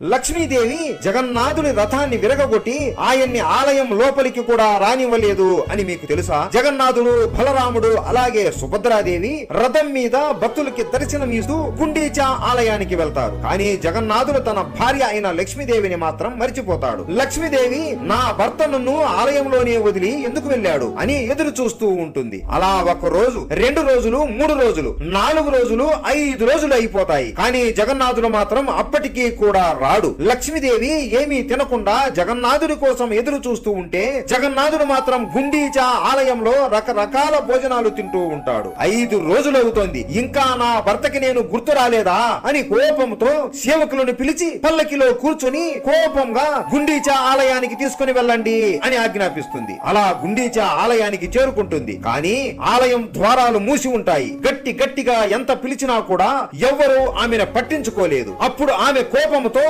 లక్ష్మీదేవి జగన్నాథుని రథాన్ని విరగగొట్టి ఆయన్ని ఆలయం లోపలికి కూడా రానివ్వలేదు అని మీకు తెలుసా? జగన్నాథుడు బలరాముడు అలాగే సుభద్రాదేవి రథం మీద భక్తులకి దర్శనం ఇస్తూ గుండీచా ఆలయానికి వెళ్తారు. కానీ జగన్నాథుడు తన భార్య అయిన లక్ష్మీదేవిని మాత్రం మర్చిపోతాడు. లక్ష్మీదేవి నా భర్త నన్ను ఆలయంలోనే వదిలి ఎందుకు వెళ్ళాడు అని ఎదురు చూస్తూ ఉంటుంది. అలా ఒక రోజు రెండు రోజులు మూడు రోజులు నాలుగు రోజులు ఐదు రోజులు అయిపోతాయి. కానీ జగన్నాథుడు మాత్రం అప్పటికీ కూడా రాడు లక్ష్మీదేవి ఏమీ తినకుండా జగన్నాథుడి కోసం ఎదురు చూస్తూ ఉంటే జగన్నాథుడు మాత్రం గుండీచా ఆలయంలో రకరకాల భోజనాలు తింటూ ఉంటాడు. ఐదు రోజులవుతోంది. ఇంకా నా భర్తకి నేను గుర్తు రాలేదా అని కోపంతో సేవకులను పిలిచి పల్లకిలో కూర్చుని కోపంగా గుండీచా ఆలయానికి తీసుకుని వెళ్ళండి అని ఆజ్ఞాపిస్తుంది. అలా గుండీచా ఆలయానికి చేరుకుంటుంది. కానీ ఆలయం ద్వారాలు మూసి ఉంటాయి. గట్టి గట్టిగా ఎంత పిలిచినా కూడా ఎవ్వరూ ఆమెను పట్టించుకోలేదు. అప్పుడు ఆమె కోపంతో